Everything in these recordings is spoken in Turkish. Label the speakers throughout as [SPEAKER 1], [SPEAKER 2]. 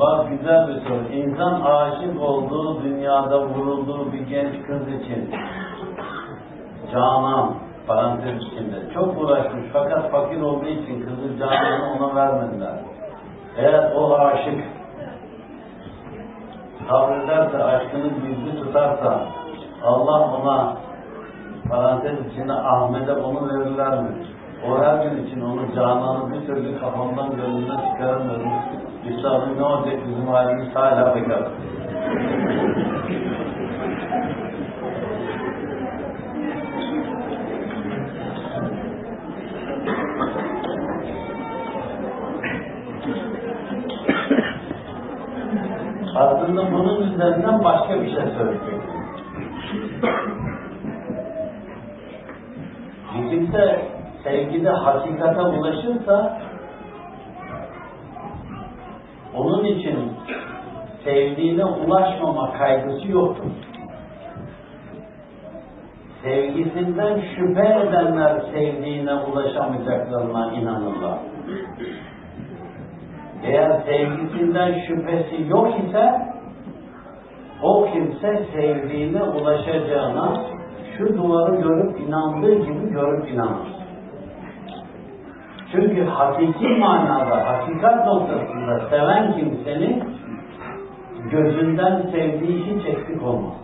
[SPEAKER 1] Bak güzel bir soru. İnsan aşık olduğu dünyada vurulduğu bir genç kız için Canan parantez içinde çok uğraşmış fakat fakir olduğu için kızı Canan'ı ona vermediler. Eğer o aşık sabrederse, aşkını gizli tutarsa Allah ona parantez içinde Ahmet'e onu verirler mi? O her gün için onu Canan'ı bir türlü kafamdan gönlünden çıkaramıyorum. Üstadım ne olacak bizim halimiz hala bekar. Aslında bunun üzerinden başka bir şey söyleyecek. Bir kimse sevgide hakikate ulaşırsa onun için sevdiğine ulaşmama kaygısı yoktur. Sevgisinden şüphe edenler sevdiğine ulaşamayacaklarına inanırlar. Eğer sevgisinden şüphesi yok ise o kimse sevdiğine ulaşacağına şu duvarı görüp inandığı gibi görüp inanır. Çünkü hakiki manada, hakikat noktasında seven kimsenin gözünden sevdiği hiç eksik olmaz.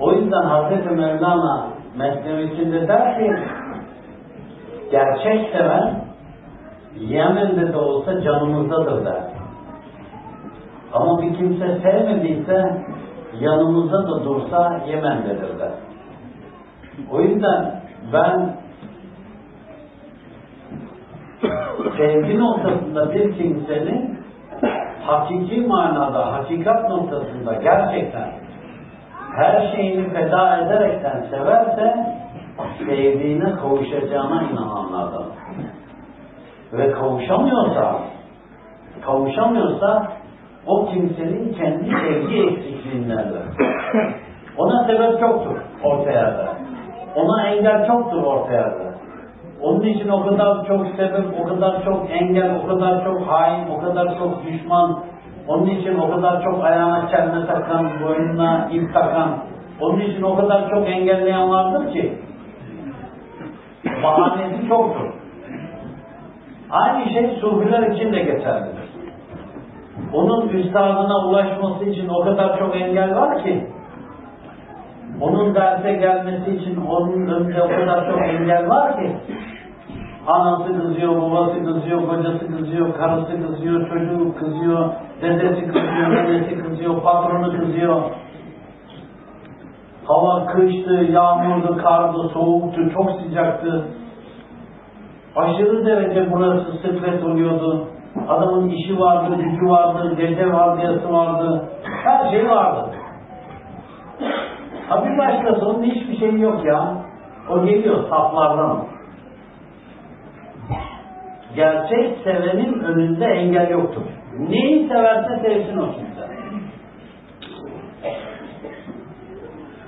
[SPEAKER 1] O yüzden Hazreti Mevlana Mesnevisinde der ki gerçek seven Yemen'de de olsa canımızdadır der. Ama bir kimse sevmediyse yanımızda da dursa Yemen'dedir der. O yüzden ben sevgi noktasında bir kimsenin hakiki manada, hakikat noktasında gerçekten her şeyini feda ederekten severse sevdiğine kavuşacağına inananlardan. Ve kavuşamıyorsa kavuşamıyorsa o kimsenin kendi sevgi eksikliğindendir. Ona sebep çoktur ortaya da. Ona engel çoktur ortaya da. Onun için o kadar çok sebep, o kadar çok engel, o kadar çok hain, o kadar çok düşman, onun için o kadar çok ayağına çelme takan, boynuna ip takan, onun için o kadar çok engelleyen vardır ki bahanesi çoktur. Aynı şey sufiler için de geçerlidir. Onun üstadına ulaşması için o kadar çok engel var ki onun derse gelmesi için onun önünde o kadar çok engel var ki anası kızıyor, babası kızıyor, kocası kızıyor, karısı kızıyor, çocuğu kızıyor, dedesi kızıyor, dedesi kızıyor, patronu kızıyor. Hava kıştı, yağmurdu, kardı, soğuktu, çok sıcaktı. Aşırı derece burası stres oluyordu. Adamın işi vardı, gücü vardı, gece vardiyası vardı. Her şey vardı. Ha bir başkası onun hiçbir şeyi yok ya. O geliyor saflardan. Gerçek sevenin önünde engel yoktur. Neyi severse sevsin o kimse.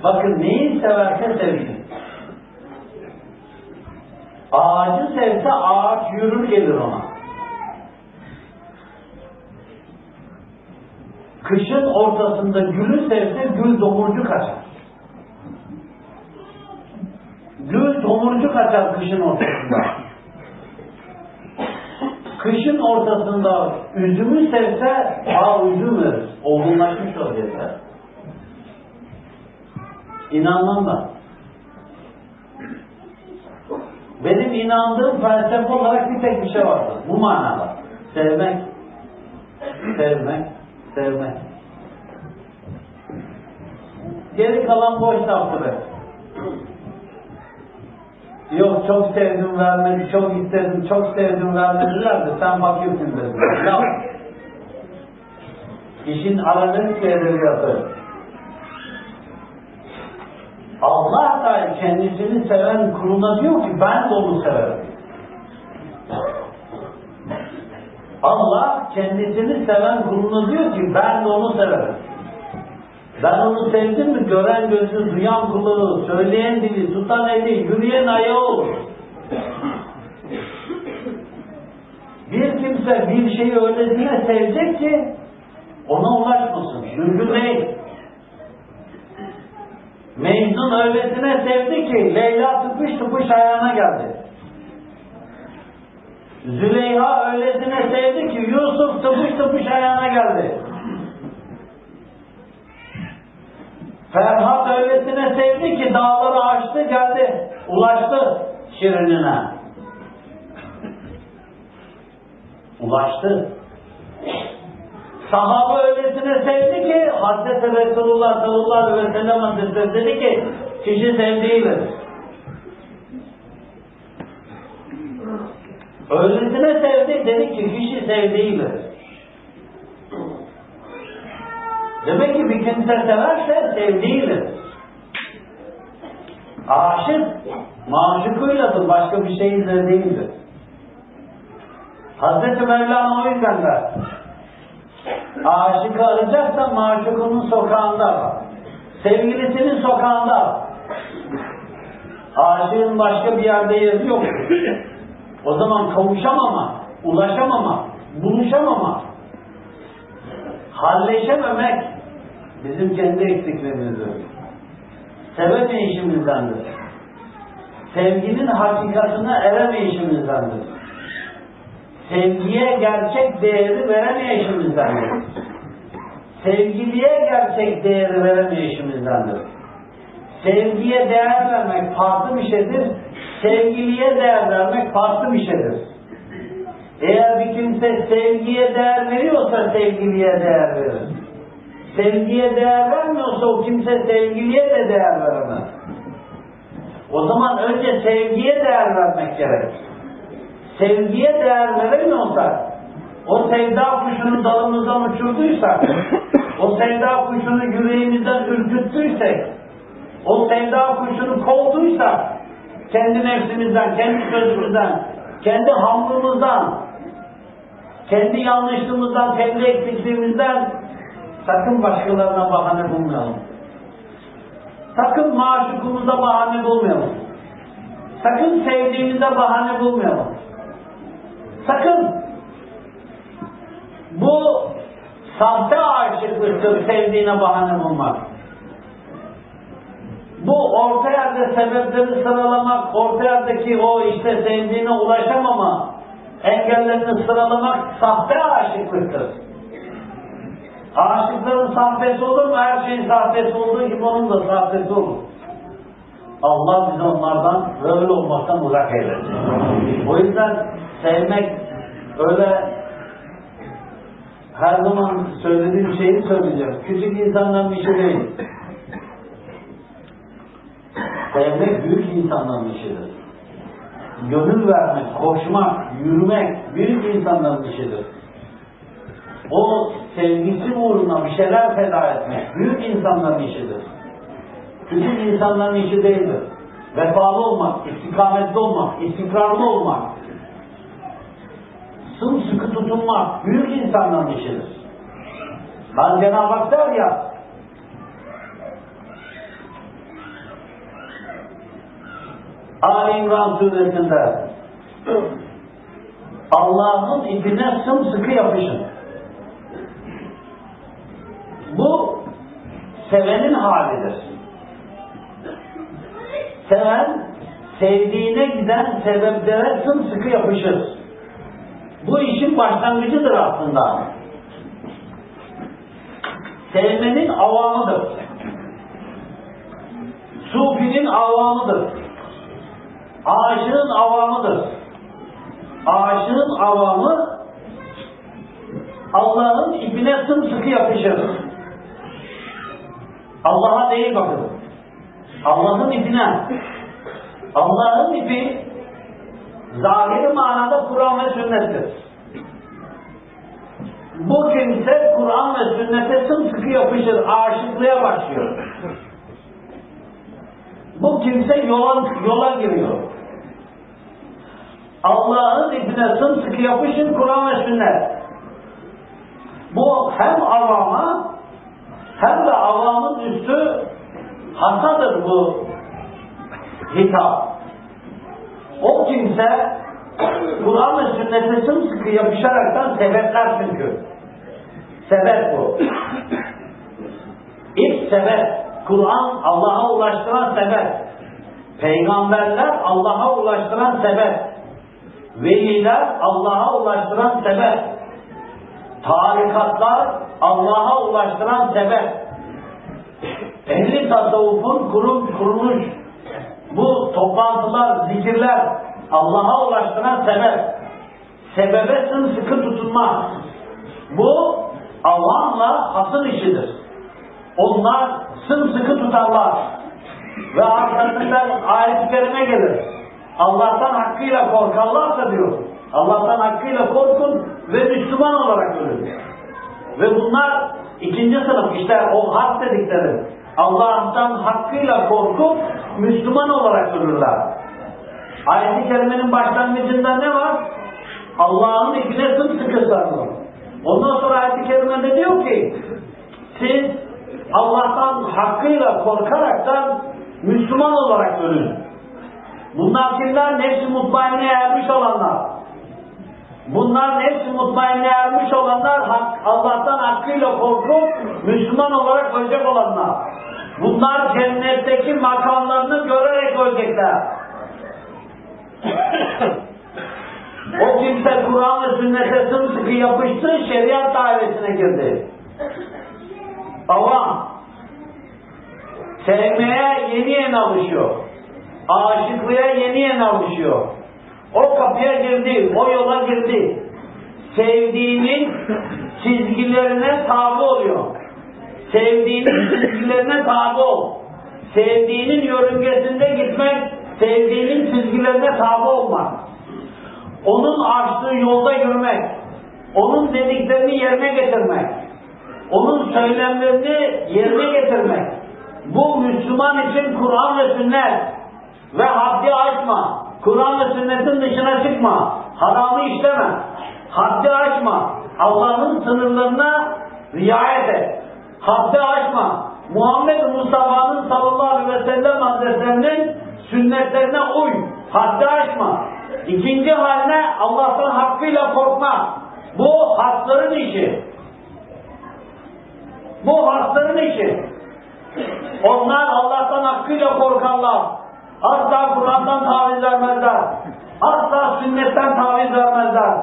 [SPEAKER 1] Bakın neyi severse sevsin. Ağacı sevse ağaç yürür gelir ona. Kışın ortasında gülü sevse gül domurcu kaçar. Gül domurcu kaçar kışın ortasında. Kışın ortasında üzümü sevse aa üzüm verir. Olgunlaşmış vaziyette. İnanmam ben. Benim inandığım felsefe olarak bir tek bir şey vardır. Bu manada. Sevmek, sevmek, sevmek. Geri kalan boş hep. Yok çok sevdim vermedi, çok istedim, çok sevdim vermediler de sen bakıyorsun dedim. Laf. İşin arabesk edebiyatı. Allah da kendisini seven kuluna diyor ki ben de onu severim. Allah kendisini seven kuluna diyor ki ben de onu severim. Ben onu sevdim mi gören gözü, duyan kulağı, söyleyen dili, tutan eli, yürüyen ayağı. Bir kimse bir şeyi öylesine sevecek ki ona ulaşmasın. Değil. Mecnun öylesine sevdi ki Leyla tıpış tıpış ayağına geldi. Züleyha öylesine sevdi ki Yusuf tıpış tıpış ayağına geldi. Ferhat öylesine sevdi ki dağları aştı geldi. Ulaştı Şirinine. Ulaştı. Sahabe öylesine sevdi ki Hazreti Resulullah sallallahu aleyhi ve sellem Hazretleri dedi ki kişi sevdiğidir. Öylesine sevdi dedi ki kişi sevdiğidir. Demek ki bir kimse severse sevdiğidir. Aşık maşukuyladır, başka bir şeyle değildir. Hazreti Mevlana o yüzden de aşık arayacaksa maşukunun sokağında var. Sevgilisinin sokağında var. Aşığın başka bir yerde yeri yok. O zaman kavuşamama, ulaşamama, buluşamama, halleşememek bizim kendi eksikliğimizdir. Sevemeyişimizdendir. Sevginin hakikatine eremeyişimizdendir. Sevgiye gerçek değeri veremeyişimizdendir. Sevgiliye gerçek değeri veremeyişimizdendir. Sevgiye değer vermek farklı bir şeydir. Sevgiliye değer vermek farklı bir şeydir. Eğer kimse sevgiye değer veriyorsa sevgiliye değer verir. Sevgiye değer vermiyorsa o kimse sevgiliye de değer veremez. O zaman önce sevgiye değer vermek gerek. Sevgiye değer veremiyorsak, o sevda kuşunu dalımızdan uçurduysak, o sevda kuşunu yüreğimizden ürküttüysek, o sevda kuşunu kovduysak, kendi nefsimizden, kendi sözümüzden, kendi hamlımızdan, kendi yanlışlığımızdan, kendi eksikliğimizden sakın başkalarına bahane bulmayalım. Sakın maşukumuza bahane bulmayalım. Sakın sevdiğimize bahane bulmayalım. Sakın bu sahte aşıklıktır sevdiğine bahane bulmak. Bu orta yerde sebepleri sıralamak, orta yerdeki o işte sevdiğine ulaşamama engellerini sıralamak sahte aşıklıktır. Aşıkların sahtesi olur mu? Her şeyin sahtesi olduğu gibi onun da sahtesi olur. Allah bizi onlardan böyle olmaktan uzak eylesin. O yüzden sevmek öyle her zaman söylediğim şeyi söyleyeceğim. Küçük insandan bir şey değil. Sevmek büyük insanların işidir. Gönül vermek, koşmak, yürümek büyük insanların işidir. O sevgisi uğruna bir şeyler feda etmek büyük insanların işidir. Küçük insanların işi değildir. Vefalı olmak, istikametli olmak, istikrarlı olmak, sımsıkı tutunmak büyük insanların işidir. Ben Cenab-ı Hak der ya, Ali İmran suresinde Allah'ın ipine sımsıkı yapışın. Bu sevenin halidir. Seven sevdiğine giden sebeplere sımsıkı yapışır. Bu işin başlangıcıdır aslında. Sevmenin avamıdır. Sufinin avamıdır. Aşığın avamıdır. Aşığın avamı Allah'ın ipine sımsıkı yapışır. Allah'a değil bakın. Allah'ın ipine. Allah'ın ipi zahiri manada Kur'an ve sünnettir. Bu kimse Kur'an ve sünnete sımsıkı yapışır, aşıklığa başlıyor. Bu kimse yola, yola giriyor. Allah'ın ipine sımsıkı yapışın Kur'an ve sünnet. Bu hem avama hem de avamın üstü hasadır bu hitap. O kimse Kur'an ve sünnete sımsıkı yapışaraktan sebepler çünkü. Sebep bu. İlk sebep, Kur'an Allah'a ulaştıran sebep. Peygamberler Allah'a ulaştıran sebep. Veliler Allah'a ulaştıran sebep. Tarikatlar Allah'a ulaştıran sebep. Ehli tasavvufun kurum, kuruluş, bu toplantılar, zikirler Allah'a ulaştıran sebep. Sebebe sımsıkı tutunma. Bu Allah'la hasıl işidir. Onlar sımsıkı tutarlar. Ve arkasından ayet-i kerime gelir. Allah'tan hakkıyla korkarlarsa diyor. Allah'tan hakkıyla korkun ve Müslüman olarak ölün. Ve bunlar ikinci sınıf işte o hak dedikleri. Allah'tan hakkıyla korkup Müslüman olarak ölürler. Ayet-i kerimenin başlangıcında ne var? Allah'ın ipine sımsıkı sarılın. Ondan sonra ayet-i kerimede diyor ki siz Allah'tan hakkıyla korkaraktan Müslüman olarak ölün. Bunlar kimler? Nefsi mutmainne ermiş olanlar. Bunlar nefsi mutmainne ermiş olanlar hak, Allah'tan hakkıyla korkup Müslüman olarak ölecek olanlar. Bunlar cennetteki makamlarını görerek ölecekler. o kimse Kur'an ve sünnete sımsıkı yapıştı, şeriat dairesine girdi. Avam, sevmeye yeni yeni alışıyor. Aşıklığa yeni yeni alışıyor. O kapıya girdi, o yola girdi. Sevdiğinin çizgilerine tabi oluyor. Sevdiğinin çizgilerine tabi ol. Sevdiğinin yörüngesinde gitmek, sevdiğinin çizgilerine tabi olmak. Onun açtığı yolda yürümek. Onun dediklerini yerine getirmek. Onun söylemlerini yerine getirmek. Bu Müslüman için Kur'an ve sünnet ve haddi aşma. Kur'an ve sünnetin dışına çıkma. Haramı işleme. Haddi aşma. Allah'ın sınırlarına riayet et. Haddi aşma. Muhammed Mustafa'nın sallallahu aleyhi ve sellem hazretlerinin sünnetlerine uy. Haddi aşma. İkinci haline Allah'tan hakkıyla korkma. Bu hakların işi. Bu hakların işi. Onlar Allah'tan hakkıyla korkarlar. Asla Kur'an'dan taviz vermezler. Asla sünnetten taviz vermezler.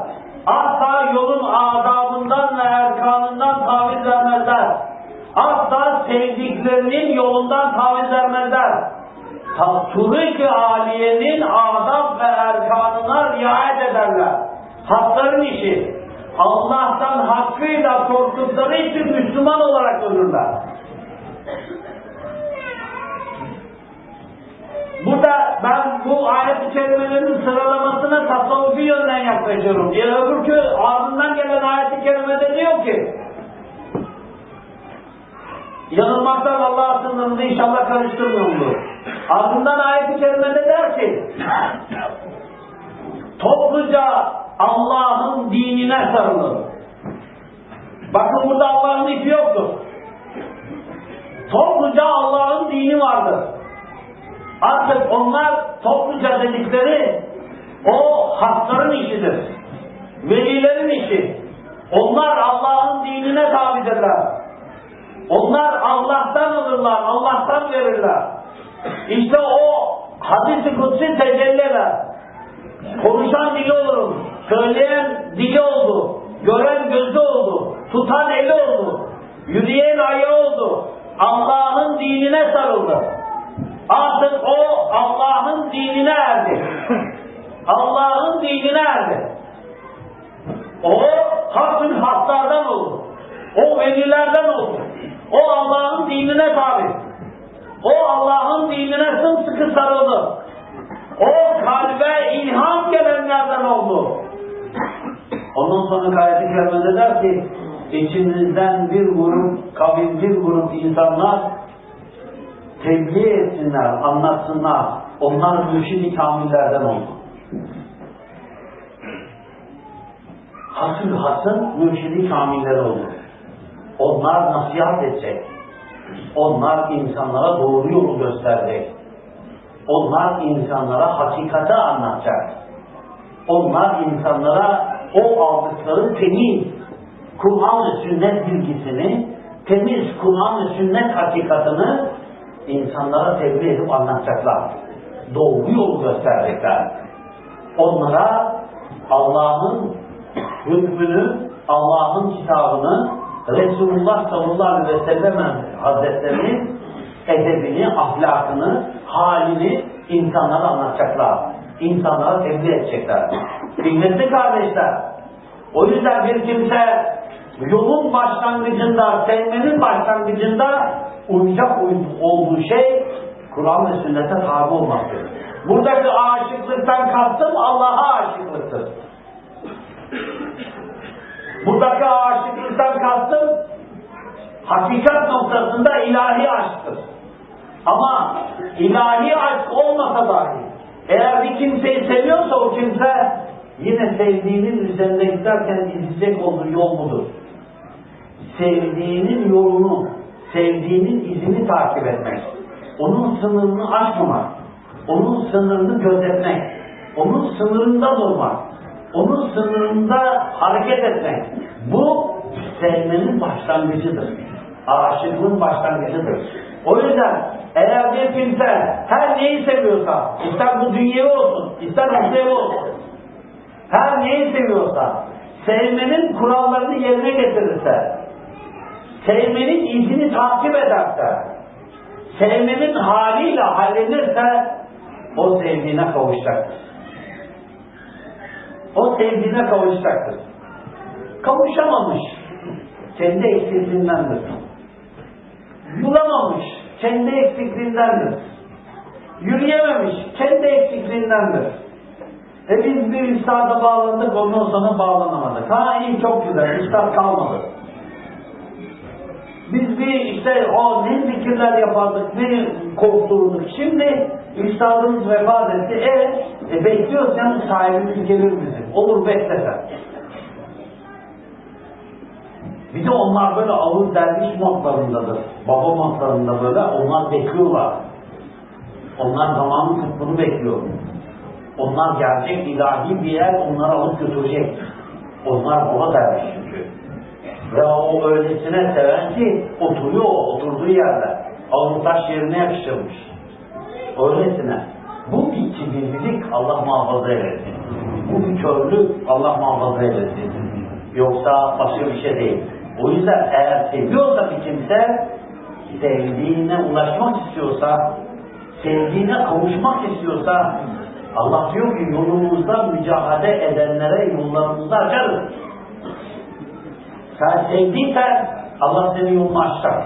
[SPEAKER 1] Asla yolun adabından ve erkanından taviz vermezler. Asla sevdiklerinin yolundan taviz vermezler. Turik-i aliyenin adab ve erkanına riayet ederler. Hakların işi. Allah'tan hakkıyla korktukları için Müslüman olarak ölürler. Burada ben bu ayet-i kerimelerin sıralamasına tasavvufi yönden yaklaşıyorum. Ya öbürkü ardından gelen ayet-i kerimede diyor ki yanılmaktan Allah'a sınırında inşallah karıştırmıyorum bu. Ardından ayet-i kerimede der ki topluca Allah'ın dinine sarılın. Bakın burada Allah'ın ipi yoktur. Topluca Allah'ın dini vardır. Artık onlar topluca dedikleri o hakların işidir. Velilerin işi. Onlar Allah'ın dinine tabidirler. Onlar Allah'tan alırlar, Allah'tan verirler. İşte o hadis-i kutsi tecelli eder. Konuşan dili olurum, söyleyen dili oldu, gören gözü oldu, tutan eli oldu, yürüyen ayağı oldu. Allah'ın dinine sarıldı. Artık o Allah'ın dinine erdi. Allah'ın dinine erdi. O hakkın haklardan oldu. O velilerden oldu. O Allah'ın dinine tabi. O Allah'ın dinine sımsıkı sarıldı. O kalbe ilham gelenlerden oldu. Ondan sonra ayet-i kerimede der ki içinizden bir grup kavim, bir grup insanlar tebliğ etsinler, anlatsınlar. Onlar mürşid-i kamillerden oldu. Hasıl hasıl mürşid-i kamiller oldu. Onlar nasihat edecek. Onlar insanlara doğru yolu gösterecek. Onlar insanlara hakikati anlatacak. Onlar insanlara o aldıkları temiz Kur'an ve sünnet bilgisini, temiz Kur'an ve sünnet hakikatını insanlara tebliğ edip anlatacaklar. Doğru yolu gösterecekler. Onlara Allah'ın hükmünü, Allah'ın kitabını, Resulullah sallallahu aleyhi ve sellem hazretlerinin edebini, ahlakını, halini insanlara anlatacaklar. İnsanlara tebliğ edecekler. Kıymetli kardeşler, o yüzden bir kimse yolun başlangıcında, sevmenin başlangıcında uyacak olduğu şey Kur'an ve sünnete tabi olmaktır. Buradaki aşıklıktan kastım Allah'a aşıklıktır. Buradaki aşıklıktan kastım hakikat noktasında ilahi aşktır. Ama ilahi aşk olmasa dahi eğer bir kimseyi seviyorsa o kimse yine sevdiğinin üzerinde giderken izleyecek olduğu yol budur. Sevdiğinin yolunu, sevdiğinin izini takip etmek. Onun sınırını aşmamak. Onun sınırını gözetmek. Onun sınırında durmak. Onun sınırında hareket etmek. Bu sevmenin başlangıcıdır. Aşıklığın başlangıcıdır. O yüzden eğer bir kimse her neyi seviyorsa, ister bu dünyevi olsun, ister ukrevi olsun, her neyi seviyorsa, sevmenin kurallarını yerine getirirse, sevmenin izini takip ederse, sevmenin haliyle hallenirse, o sevdiğine kavuşacaktır. O sevdiğine kavuşacaktır. Kavuşamamış, kendi eksikliğindendir. Bulamamış, kendi eksikliğindendir. Yürüyememiş, kendi eksikliğindendir. E biz bir üstada bağlandık, ondan sonra bağlanamadık. Ha iyi çok güzel, üstad kalmadı. Biz bir işte o ne zikirler yapardık, ne korkturduk. Şimdi üstadımız vefat etti. E, e bekliyorsan sahibimiz gelir bizim. Olur beklesen. Bir de onlar böyle ağır derviş modlarındadır. Baba modlarında böyle onlar bekliyorlar. Onlar zamanın kutbunu bekliyor. Onlar gelecek ilahi bir yer onları alıp götürecek. Onlar baba derviş çünkü. Ve o öylesine seven ki oturuyor oturduğu yerde. Alın taş yerine yapıştırmış. Öylesine. Bu bir kibirlilik Allah muhafaza eylesin. Bu bir körlük Allah muhafaza eylesin. Yoksa başka bir şey değil. O yüzden eğer seviyorsa bir kimse sevdiğine ulaşmak istiyorsa sevdiğine kavuşmak istiyorsa Allah diyor ki yolumuzda mücadele edenlere yollarımızı açarız. Sen sevdiysen Allah senin yolunu açacak.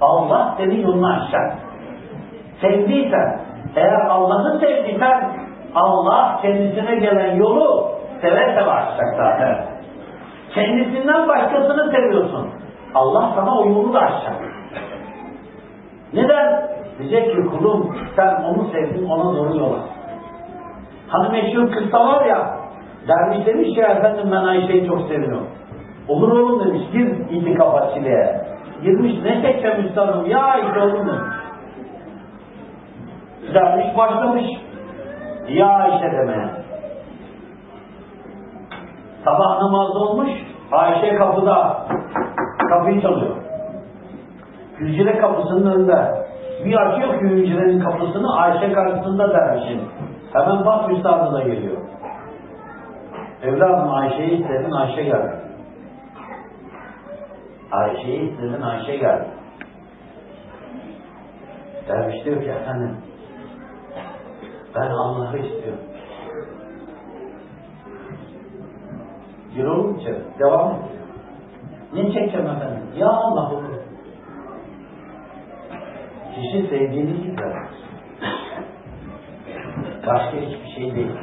[SPEAKER 1] Allah senin yolunu açacak. Sevdiysen, eğer Allah'ı sevdiysen Allah kendisine gelen yolu seve seve açacak zaten. Kendisinden başkasını seviyorsun. Allah sana o yolu da açacak. Neden? Diyecek ki kulum sen onu sevdin ona doğru yola. Hani meşhur kıssa var ya derviş demiş ya efendim ben Ayşe'yi çok seviyorum. Olur oğlum demiş gir itikafatçiliğe. Girmiş ne çekeceğim üstadım ya Ayşe oğlum demiş. Derviş başlamış ya Ayşe demeye. Sabah namazı olmuş Ayşe kapıda kapıyı çalıyor. Hücre kapısının önünde. Bir açıyor ki hücrenin kapısını Ayşe karşısında dervişin. Hemen bak üstadı da geliyor. Evladım Ayşe'yi istedin Ayşe geldi. Ayşe'yi istedin Ayşe geldi. Derviş diyor ki efendim ben Allah'ı istiyorum. Oğlum içeri. Devam et. Ne çekeceğim efendim? Ya Allah olur. Kişi sevdiğini gider. Başka hiçbir şey değil.